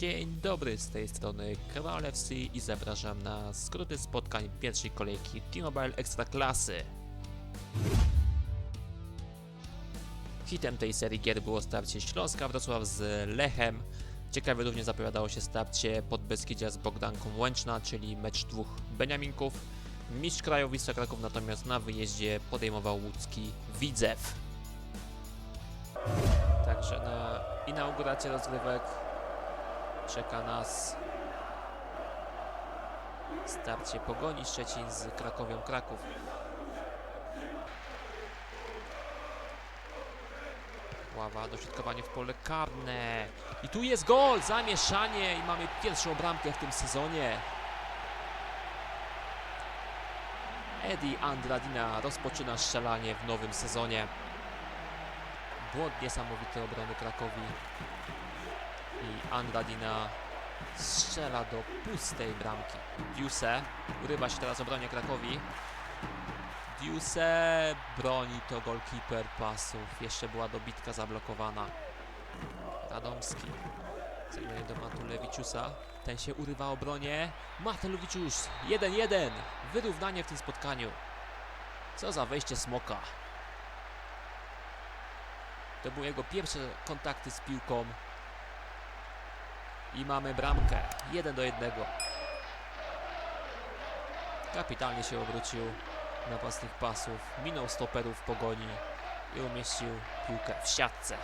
Dzień dobry, z tej strony Kral FC i zapraszam na skróty spotkań pierwszej kolejki T-Mobile Ekstraklasy. Hitem tej serii gier było starcie Śląska Wrocław z Lechem. Ciekawe również zapowiadało się starcie Podbeskidzia z Bogdanką Łęczna, czyli mecz dwóch Beniaminków. Mistrz kraju Wisła Kraków natomiast na wyjeździe podejmował łódzki Widzew. Także na inaugurację rozgrywek czeka nas starcie Pogoni Szczecin z Krakowią Kraków. Ława, dośrodkowanie w pole karne. I tu jest gol, zamieszanie i mamy pierwszą bramkę w tym sezonie. Eddie Andradina rozpoczyna strzelanie w nowym sezonie. Błąd niesamowity obrony Krakowi. I Andradina strzela do pustej bramki. Diuse urywa się teraz obronie Krakowi. Diuse broni to golkiper pasów. Jeszcze była dobitka zablokowana. Radomski. Zagranie do Matulewiciusa. Ten się urywa obronie. Matulewicius 1-1. Wyrównanie w tym spotkaniu. Co za wejście smoka. To były jego pierwsze kontakty z piłką. I mamy bramkę. 1 do 1. Kapitalnie się obrócił napastnik pasów. Minął stoperów pogoni i umieścił piłkę w siatce.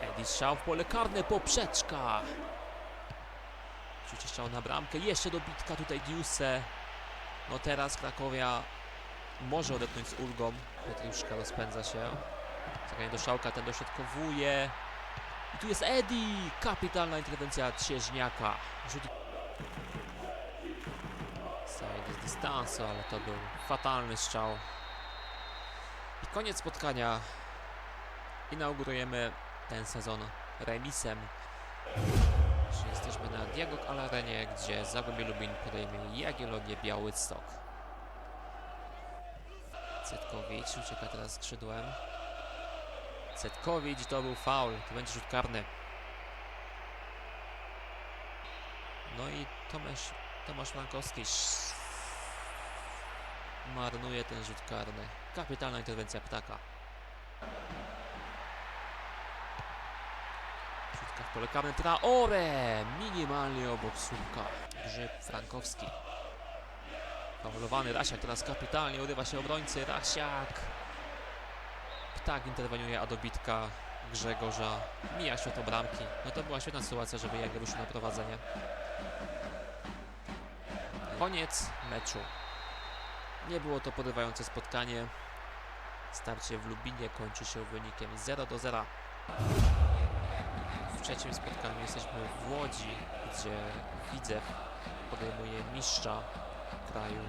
Edi strzał w pole karne, poprzeczka. Rzucie na bramkę, jeszcze dobitka tutaj Diuse. No teraz Krakowia może odetchnąć z ulgą. Petruszka rozpędza się. Zagranie do szałka, ten dośrodkowuje. I tu jest Edi! Kapitalna interwencja Trzeźniaka. Rzut Side z dystansu, ale to był fatalny strzał. I koniec spotkania. Inaugurujemy ten sezon remisem. Jesteśmy na Diagok Alarenie, gdzie Zagłębie Lubin podejmie Jagiellonię Białystok. Cetkowicz ucieka teraz skrzydłem. Cetkowicz to był faul, to będzie rzut karny. No i Tomasz, Tomasz Frankowski sz- marnuje ten rzut karny. Kapitalna interwencja ptaka. Rzutka w pole karne Traore! Minimalnie obok słupka. Grzyb Frankowski. Faulowany Rasiak teraz kapitalnie urywa się obrońcy. Rasiak! Ptak interweniuje, a dobitka Grzegorza mija światło bramki. No to była świetna sytuacja, żeby Jagiel ruszył na prowadzenie. Koniec meczu. Nie było to porywające spotkanie. Starcie w Lubinie kończy się wynikiem 0 do 0. W trzecim spotkaniu jesteśmy w Łodzi, gdzie Widzew podejmuje mistrza kraju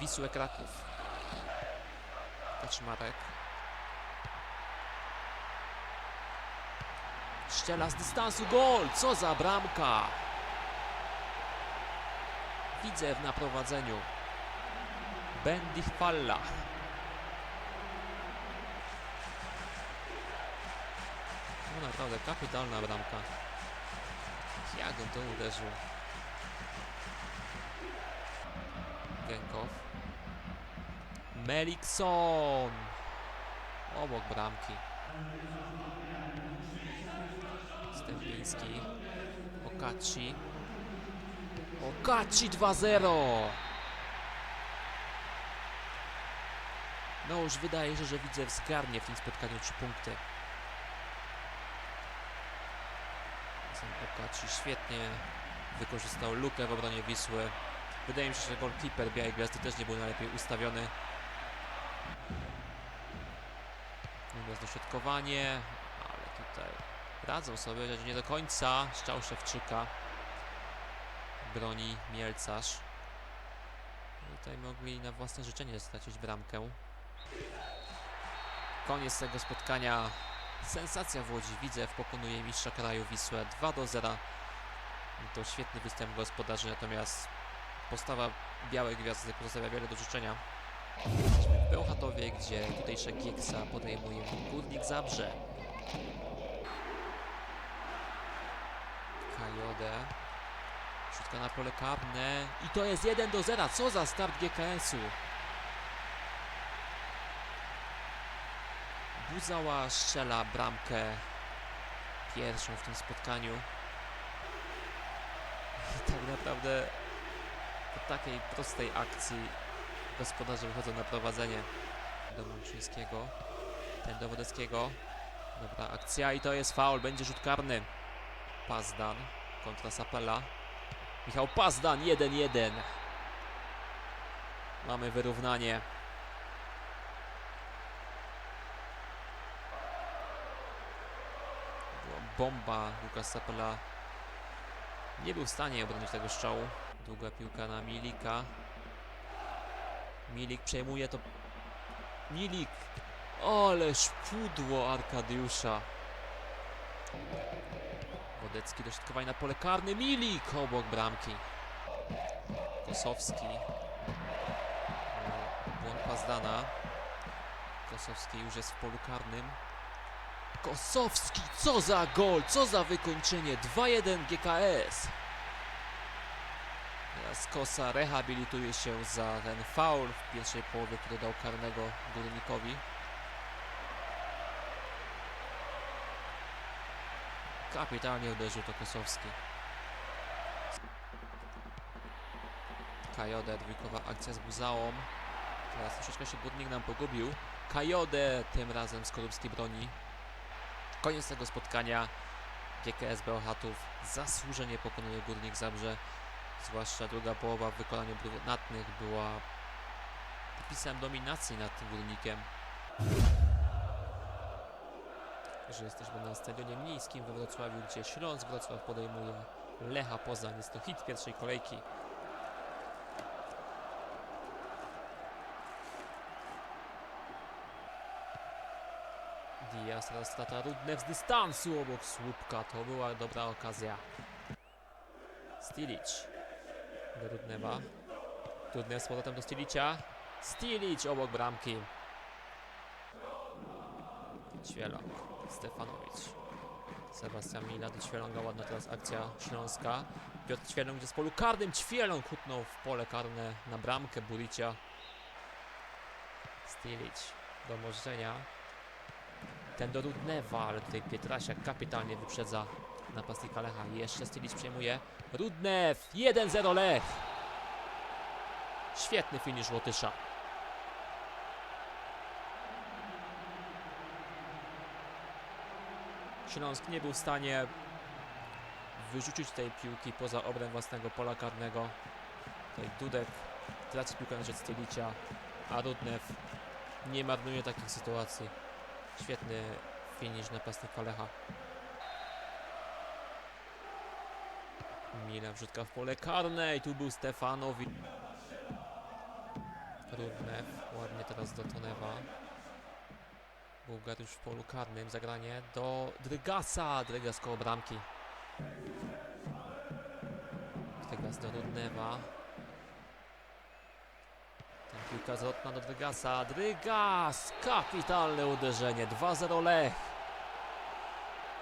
Wisłę Kraków. Kaczmarek. Szczela z dystansu gol! Co za bramka! Widzew na prowadzeniu. Bendy Falla. No naprawdę kapitalna bramka. Jak on to uderzył. Genkow. Melikson. Obok bramki. Stępiński. Okaci. Okaci 2-0. No już wydaje się, że widzę zgarnie w tym spotkaniu 3 punkty. Sam Okaci świetnie wykorzystał lukę w obronie Wisły. Wydaje mi się, że goalkeeper Białej Gwiazdy też nie był najlepiej ustawiony. Natomiast dośrodkowanie, ale tutaj radzą sobie, że nie do końca. Szczał Szewczyka broni Mielcarz. Tutaj mogli na własne życzenie stracić bramkę. Koniec tego spotkania. Sensacja w Łodzi. Widzew pokonuje mistrza kraju Wisłę 2 do 0. To świetny występ gospodarzy, natomiast postawa Białej Gwiazdy pozostawia wiele do życzenia. Jesteśmy w Bełchatowie, gdzie tutejsze Gieksa podejmuje Górnik Zabrze. Kajode. Rzutka na pole karne. I to jest 1 do 0. Co za start GKS-u. Buzała strzela bramkę pierwszą w tym spotkaniu. I tak naprawdę po takiej prostej akcji gospodarze wychodzą na prowadzenie do Mączyńskiego. Ten do Wodeckiego. Dobra akcja i to jest faul. Będzie rzut karny. Pazdan kontra Sapela. Michał Pazdan 1-1. Mamy wyrównanie. Była bomba. Lukas Sapela nie był w stanie obronić tego strzału. Długa piłka na Milika. Milik przejmuje to. Milik! Ależ pudło Arkadiusza. Wodecki dośrodkowanie na pole karne. Milik obok bramki. Kosowski. Błąd Pazdana. Kosowski już jest w polu karnym. Kosowski, co za gol, co za wykończenie. 2-1 GKS. Teraz Kosa rehabilituje się za ten faul w pierwszej połowie, który dał karnego Górnikowi. Kapitalnie uderzył to Kosowski. Kajode, dwójkowa akcja z Buzałą. Teraz troszeczkę się Górnik nam pogubił. Kajode tym razem z Korupskiej broni. Koniec tego spotkania. GKS Bełchatów zasłużenie pokonuje Górnik Zabrze. Zwłaszcza druga połowa w wykonaniu brunatnych była podpisem dominacji nad tym Górnikiem. Że jesteśmy na stadionie miejskim we Wrocławiu, gdzie Śląsk Wrocław podejmuje Lecha Poznań. Jest to hit pierwszej kolejki. Diaz teraz strata Rudnew z dystansu obok słupka. To była dobra okazja. Stilic do Rudnewa. Rudnew z powrotem do Stilicia. Stilic obok bramki. Ćwieląg, Stefanowicz. Sebastian Mila do Ćwieląga, ładna teraz akcja Śląska. Piotr Ćwieląg gdzie z polu karnym, Ćwieląg hutnął w pole karne na bramkę Buricia. Stilic do możdżenia. Ten do Rudnewa, ale tutaj Pietrasiak kapitalnie wyprzedza napastnika Lecha. Jeszcze Stilic przejmuje. Rudnew, 1-0 Lech. Świetny finisz Łotysza. Śląsk nie był w stanie wyrzucić tej piłki poza obręb własnego pola karnego. Tutaj Dudek traci piłkę na rzecz Stylicia, a Rudnew nie marnuje takich sytuacji. Świetny finisz napastnika Lecha. Mila wrzutka w pole karne i tu był Stefanowi. Rudnew, ładnie teraz do Tonewa. Bułgar już w polu karnym, zagranie do Drygasa, Drygas koło bramki. Drygas do Rudnewa. Ten piłka zwrotna do Drygasa, Drygas! Kapitalne uderzenie, 2-0 Lech.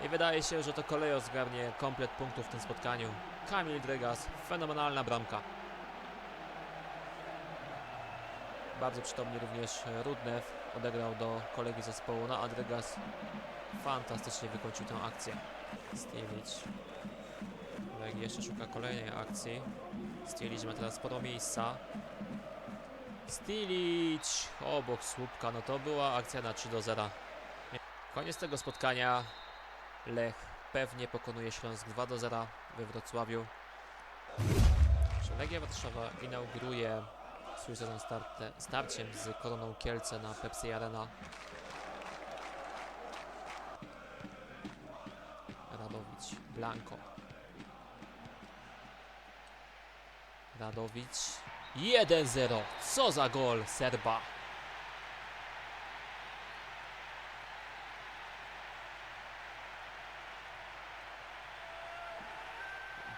I wydaje się, że to Kolejo zgarnie komplet punktów w tym spotkaniu. Kamil Drygas, fenomenalna bramka. Bardzo przytomnie również Rudnew odegrał do kolegi zespołu, no a Drygas fantastycznie wykończył tę akcję. Stielic. Lech jeszcze szuka kolejnej akcji. Stielic ma teraz sporo miejsca. Stilic obok słupka, no to była akcja na 3 do 0. Koniec tego spotkania. Lech pewnie pokonuje Śląsk 2 do 0 we Wrocławiu. Legia Warszawa inauguruje swój sezon starte, starciem z Koroną Kielce na Pepsi Arena. Radowicz, Blanco. Radowicz. 1-0. Co za gol Serba.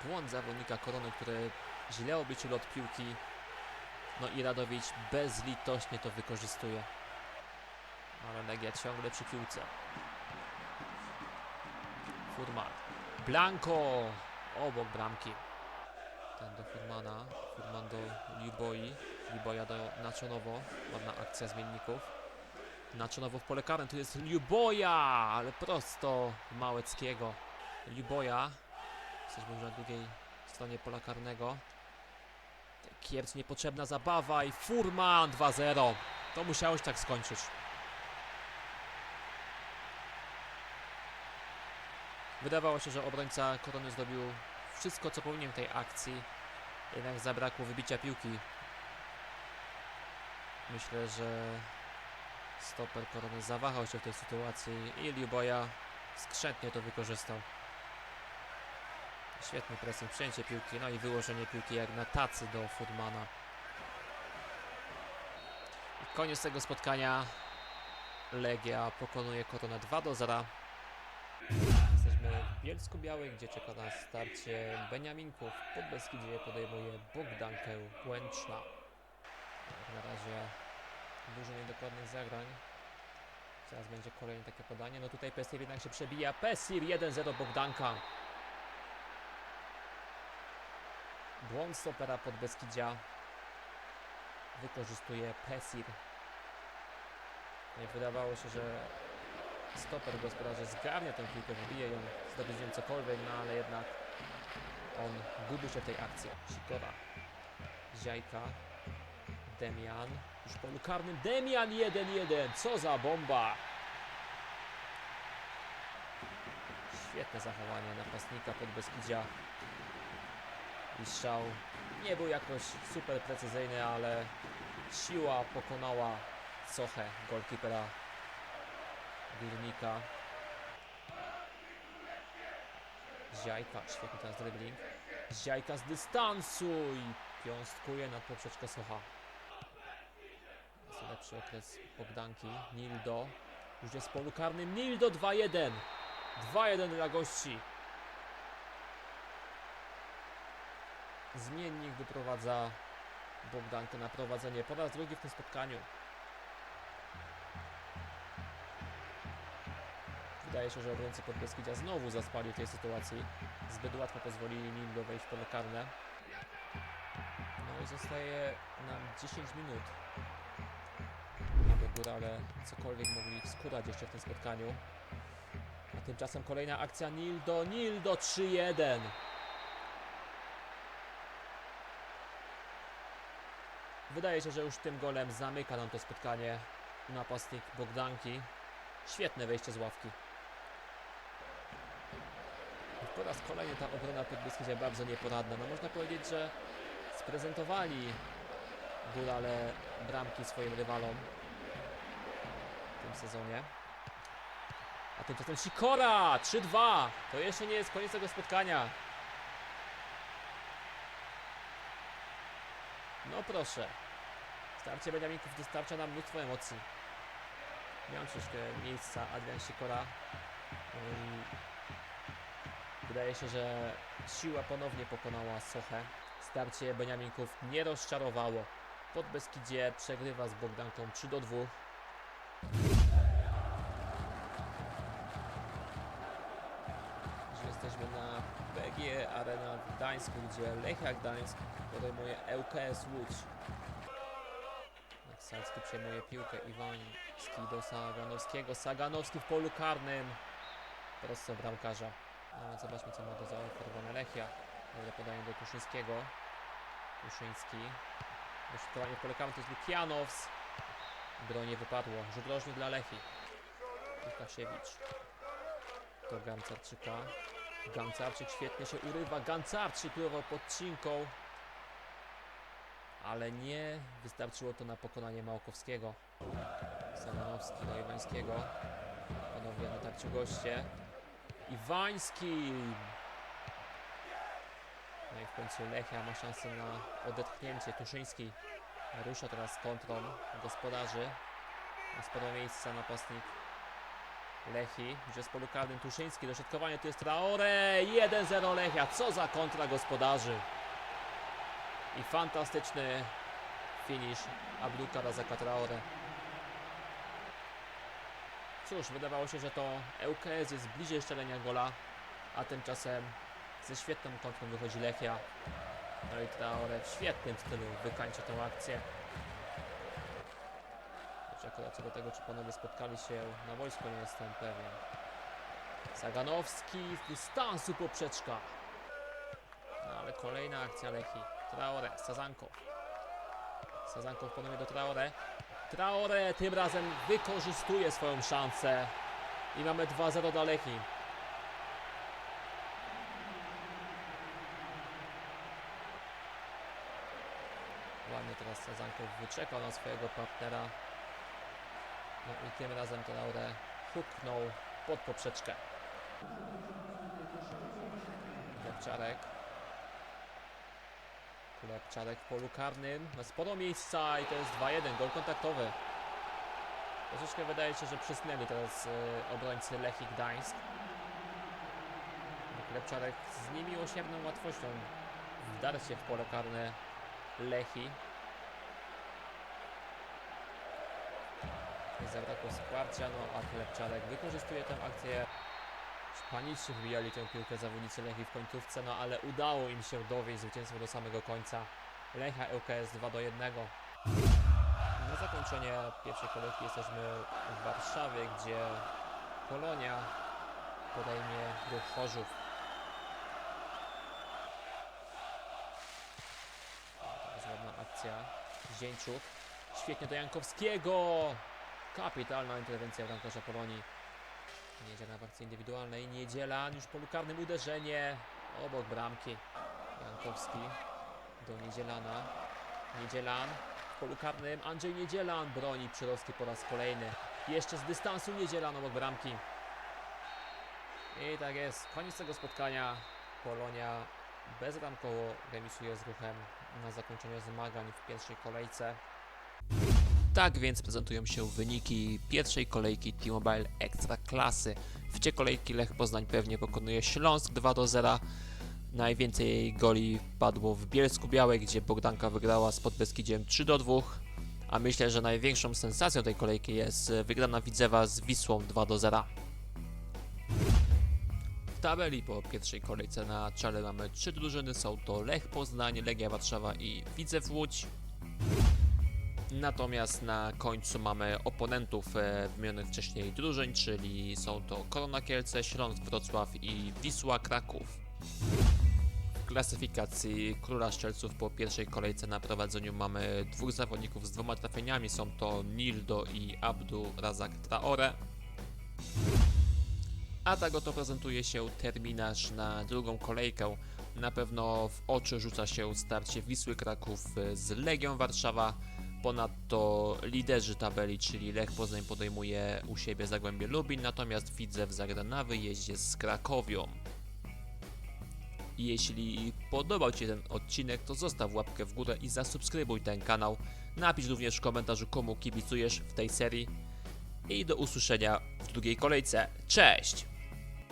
Błąd zawodnika Korony, który źle obliczył lot piłki. No i Radowicz bezlitośnie to wykorzystuje. Ale Legia ciągle przy piłce. Furman. Blanco. obok bramki. Ten do Furmana, Furman do Liboi, Liboja do Nacionowo, ładna akcja zmienników. Nacionowo w pole karne, tu jest Liboja, ale prosto Małeckiego. Liboja, jesteśmy już na drugiej stronie pola karnego. Kierc niepotrzebna zabawa i Furman 2-0. To musiało się tak skończyć. Wydawało się, że obrońca Korony zrobił wszystko, co powinien tej akcji. Jednak zabrakło wybicia piłki. Myślę, że stoper Korony zawahał się w tej sytuacji i Liuboja skrzętnie to wykorzystał. Świetny pressing, przejęcie piłki, no i wyłożenie piłki jak na tacy do Furmana. I koniec tego spotkania. Legia pokonuje Koronę 2 do 0. Jesteśmy w Bielsku Białej, gdzie czeka nas starcie Beniaminków. Pod Beskidzie podejmuje Bogdankę Łęczna. Jak na razie dużo niedokładnych zagrań. Zaraz będzie kolejne takie podanie. No tutaj Pesir jednak się przebija. Pesir 1-0 Bogdanka. Błąd stopera pod Beskidzia. Wykorzystuje Pesir. Wydawało się, że stoper gospodarze zgarnia tę piłkę, wybije ją, zdobyć nią cokolwiek, no ale jednak on gubi się w tej akcji. Sikora, Ziajka, Demian, już polu karnym, Demian 1-1, co za bomba! Świetne zachowanie napastnika pod Beskidzia i strzał nie był jakoś super precyzyjny, ale siła pokonała Sochę, golkipera Górnika. Ziajka, świetny teraz dribbling. Ziajka z dystansu i piąstkuje nad poprzeczkę Socha. Jest lepszy okres Bogdanki. Nildo. Już jest w polu karnym. Nildo 2-1. 2-1 dla gości. Zmiennik wyprowadza Bogdankę na prowadzenie po raz drugi w tym spotkaniu. Wydaje się, że obrońcy Podbeskidzia znowu zaspali w tej sytuacji. Zbyt łatwo pozwolili Nildo wejść w pole karne. No i zostaje nam 10 minut. Aby górale cokolwiek mogli wskórać jeszcze w tym spotkaniu. A tymczasem kolejna akcja Nildo. Nildo 3-1. Wydaje się, że już tym golem zamyka nam to spotkanie napastnik Bogdanki. Świetne wejście z ławki. Po raz kolejny ta obrona Podbeskidzia bardzo nieporadna. No można powiedzieć, że sprezentowali górale bramki swoim rywalom w tym sezonie. A tymczasem Sikora! 3-2! To jeszcze nie jest koniec tego spotkania. No proszę. Starcie Beniaminków dostarcza nam mnóstwo emocji. Miał troszkę miejsca Adrian Sikora. Wydaje się, że siła ponownie pokonała Sochę. Starcie Beniaminków nie rozczarowało. Pod Beskidzie przegrywa z Bogdanką 3 do 2. Że Jesteśmy na PG Arena w Gdańsku, gdzie Lechia Gdańsk podejmuje ŁKS Łódź. Salski przejmuje piłkę Iwański do Saganowskiego. Saganowski w polu karnym. Prosto bramkarza. No, zobaczmy co ma do zaoferowania Lechia. Dobre podanie do Tuszyńskiego. Tuszyński. Doświadczenie w pole karnym to jest Lukianows. Bronie wypadło. Rzut rożny dla Lechi. Łukasiewicz. Do Gancarczyka. Gancarczyk świetnie się urywa. Gancarczyk próbował podcinką. Ale nie wystarczyło to na pokonanie Małkowskiego. Salanowski do Iwańskiego. Ponownie na tarciu goście. Iwański! No i w końcu Lechia ma szansę na odetchnięcie. Tuszyński rusza teraz z kontrą gospodarzy. Ma sporo miejsca napastnik Lechi. Już jest polu karnym Tuszyński. Dośrodkowanie tu jest Traore. 1-0 Lechia. Co za kontra gospodarzy. I fantastyczny finish Abduka Razaka Traore. Cóż, wydawało się, że to ŁKS jest bliżej strzelenia gola, a tymczasem Ze świetną kontrą wychodzi Lechia. No i Traore w świetnym stylu wykańcza tę akcję. Akurat co do tego, czy panowie spotkali się na wojsku, nie jestem pewien. Saganowski z dystansu poprzeczka. No ale kolejna akcja Lechi. Traore, Sazanko. Sazanko ponownie do Traore. Traore tym razem wykorzystuje swoją szansę. I mamy 2-0 dla Lechi. Ładnie teraz Sazanko wyczekał na swojego partnera. No i tym razem Traore huknął pod poprzeczkę. Klepczarek. Klepczarek w polu karnym. Sporo miejsca i to jest 2-1, gol kontaktowy. Troszeczkę wydaje się, że przysnęli teraz e, obrońcy Lechii Gdańsk. Klepczarek z niemiłosierną łatwością wdarł się w pole karne Lechi. Zabrakło wsparcia, no a Klepczarek wykorzystuje tę akcję. Panicznie wbijali tę piłkę zawodnicy Lechi w końcówce, no ale udało im się dowieść zwycięstwo do samego końca. Lechia ŁKS 2 do 1. Na zakończenie pierwszej kolejki jesteśmy w Warszawie, gdzie Polonia podejmie ruch Chorzów. To ładna akcja. Zieńczuk. Świetnie do Jankowskiego. Kapitalna interwencja bramkarza Polonii. Niedziela w akcji indywidualnej. Niedzielan już w polu karnym uderzenie obok bramki. Jankowski do Niedzielana. Niedzielan w polu karnym. Andrzej Niedzielan broni Przyrowski po raz kolejny. Jeszcze z dystansu Niedzielan obok bramki. I tak jest. Koniec tego spotkania. Polonia bezramkowo remisuje z ruchem na zakończenie zmagań w pierwszej kolejce. Tak więc prezentują się wyniki pierwszej kolejki T-Mobile Ekstra Klasy. W tej kolejki Lech Poznań pewnie pokonuje Śląsk 2 do 0. Najwięcej goli padło w Bielsku Białej, gdzie Bogdanka wygrała z Podbeskidziem 3 do 2. A myślę, że największą sensacją tej kolejki jest wygrana Widzewa z Wisłą 2 do 0. W tabeli po pierwszej kolejce na czele mamy trzy drużyny. Są to Lech Poznań, Legia Warszawa i Widzew Łódź. Natomiast na końcu mamy oponentów e, wymienionych wcześniej drużyn, czyli są to Korona Kielce, Śląsk Wrocław i Wisła Kraków. W klasyfikacji Króla Szczelców po pierwszej kolejce na prowadzeniu mamy dwóch zawodników z dwoma trafieniami, są to Nildo i Abdu Razak Traore. A tak oto prezentuje się terminarz na drugą kolejkę. Na pewno w oczy rzuca się starcie Wisły Kraków z Legią Warszawa. Ponadto liderzy tabeli, czyli Lech Poznań podejmuje u siebie Zagłębie Lubin, natomiast Widzew zagra na wyjeździe z Krakowią. Jeśli podobał Ci ten odcinek, to zostaw łapkę w górę i zasubskrybuj ten kanał. Napisz również w komentarzu komu kibicujesz w tej serii. I do usłyszenia w drugiej kolejce. Cześć!